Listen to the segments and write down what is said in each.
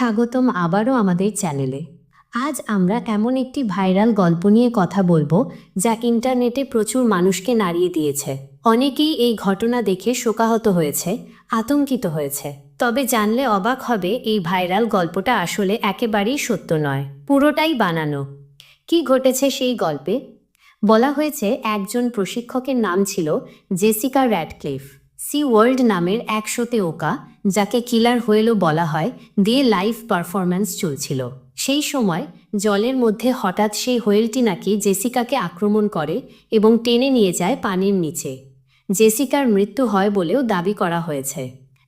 স্বাগতম আবারও আমাদের চ্যানেলে। আজ আমরা এমন একটি ভাইরাল গল্প নিয়ে কথা বলব যা ইন্টারনেটে প্রচুর মানুষকে নাড়িয়ে দিয়েছে। অনেকেই এই ঘটনা দেখে শোকাহত হয়েছে, আতঙ্কিত হয়েছে। তবে জানলে অবাক হবে এই ভাইরাল গল্পটা আসলে একেবারেই সত্য নয়, পুরোটাই বানানো। কি ঘটেছে সেই গল্পে? বলা হয়েছে একজন প্রশিক্ষকের নাম ছিল জেসিকা র্যাডক্লিফ। সি ওয়ার্ল্ড নামের একশোতে ওকা, যাকে কিলার হোয়েলও বলা হয়, দিয়ে লাইভ পারফরম্যান্স চলছিল। সেই সময় জলের মধ্যে হঠাৎ সেই হোয়েলটি নাকি জেসিকাকে আক্রমণ করে এবং টেনে নিয়ে যায় পানির নিচে। জেসিকার মৃত্যু হয় বলেও দাবি করা হয়েছে।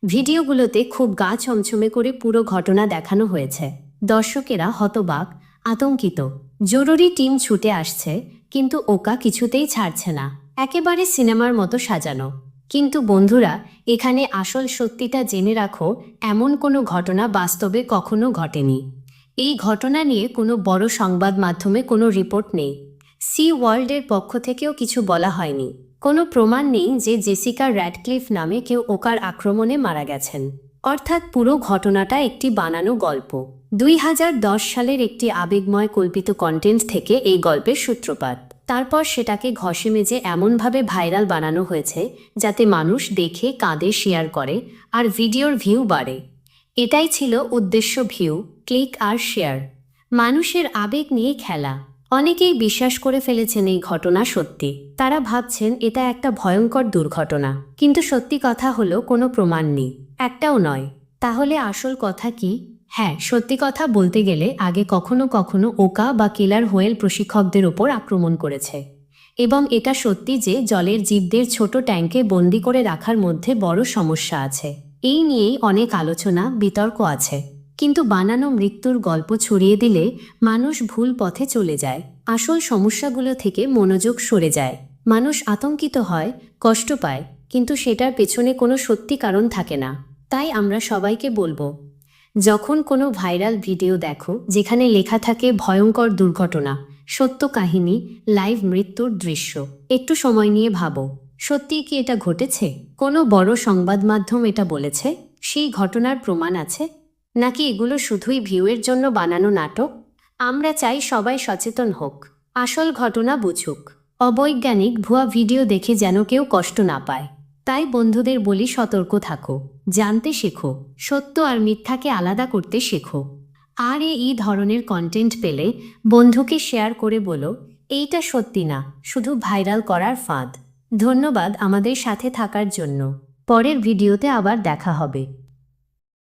ভিডিওগুলোতে খুব গা ছমছমে করে পুরো ঘটনা দেখানো হয়েছে। দর্শকেরা হতবাক, আতঙ্কিত। জরুরি টিম ছুটে আসছে, কিন্তু ওকা কিছুতেই ছাড়ছে না। একেবারে সিনেমার মতো সাজানো। কিন্তু বন্ধুরা, এখানে আসল সত্যিটা জেনে রাখো, এমন কোনো ঘটনা বাস্তবে কখনো ঘটেনি। এই ঘটনা নিয়ে কোনো বড় সংবাদ মাধ্যমে কোনো রিপোর্ট নেই। সি ওয়ার্ল্ডের পক্ষ থেকেও কিছু বলা হয়নি। কোনো প্রমাণ নেই যে জেসিকা র্যাডক্লিফ নামে কেউ ওকার আক্রমণে মারা গেছেন। অর্থাৎ পুরো ঘটনাটা একটি বানানো গল্প। দুই হাজার দশ সালের একটি আবেগময় কল্পিত কন্টেন্ট থেকে এই গল্পের সূত্রপাত। তারপর সেটাকে ঘষে মেজে এমনভাবে ভাইরাল বানানো হয়েছে যাতে মানুষ দেখে, কাঁদে শেয়ার করে আর ভিডিওর ভিউ বাড়ে। এটাই ছিল উদ্দেশ্য ভিউ ক্লিক আর শেয়ার মানুষের আবেগ নিয়ে খেলা। অনেকেই বিশ্বাস করে ফেলেছেন এই ঘটনা সত্যি। তারা ভাবছেন এটা একটা ভয়ঙ্কর দুর্ঘটনা। কিন্তু সত্যি কথা হলো কোনো প্রমাণ নেই। একটাও নয়। তাহলে আসল কথা কি? হ্যাঁ সত্যি কথা বলতে গেলে আগে কখনো কখনো ওকা বা কিলার হোয়েল প্রশিক্ষকদের ওপর আক্রমণ করেছে। এবং এটা সত্যি যে জলের জীবদের ছোট ট্যাঙ্কে বন্দি করে রাখার মধ্যে বড় সমস্যা আছে। এই নিয়েই অনেক আলোচনা, বিতর্ক আছে। কিন্তু বানানো মৃত্যুর গল্প ছড়িয়ে দিলে মানুষ ভুল পথে চলে যায়। আসল সমস্যাগুলো থেকে মনোযোগ সরে যায়। মানুষ আতঙ্কিত হয়, কষ্ট পায়, কিন্তু সেটার পেছনে কোনো সত্যি কারণ থাকে না। তাই আমরা সবাইকে বলব যখন কোনো ভাইরাল ভিডিও দেখো, যেখানে লেখা থাকে ভয়ঙ্কর দুর্ঘটনা, সত্য কাহিনী, লাইভ মৃত্যুর দৃশ্য, একটু সময় নিয়ে ভাবো সত্যি কি এটা ঘটেছে? কোনো বড় সংবাদ মাধ্যম এটা বলেছে? সেই ঘটনার প্রমাণ আছে? নাকি এগুলো শুধুই ভিউয়ের জন্য বানানো নাটক? আমরা চাই সবাই সচেতন হোক, আসল ঘটনা বুঝুক। অবৈজ্ঞানিক ভুয়া ভিডিও দেখে যেন কেউ কষ্ট না পায়। তাই বন্ধুদের বলি সতর্ক থাকো, জানতে শেখো, সত্য আর মিথ্যাকে আলাদা করতে শেখো। আর এই ধরনের কন্টেন্ট পেলে বন্ধুকে শেয়ার করে বলো, এইটা সত্যি না, শুধু ভাইরাল করার ফাঁদ। ধন্যবাদ আমাদের সাথে থাকার জন্য। পরের ভিডিওতে আবার দেখা হবে।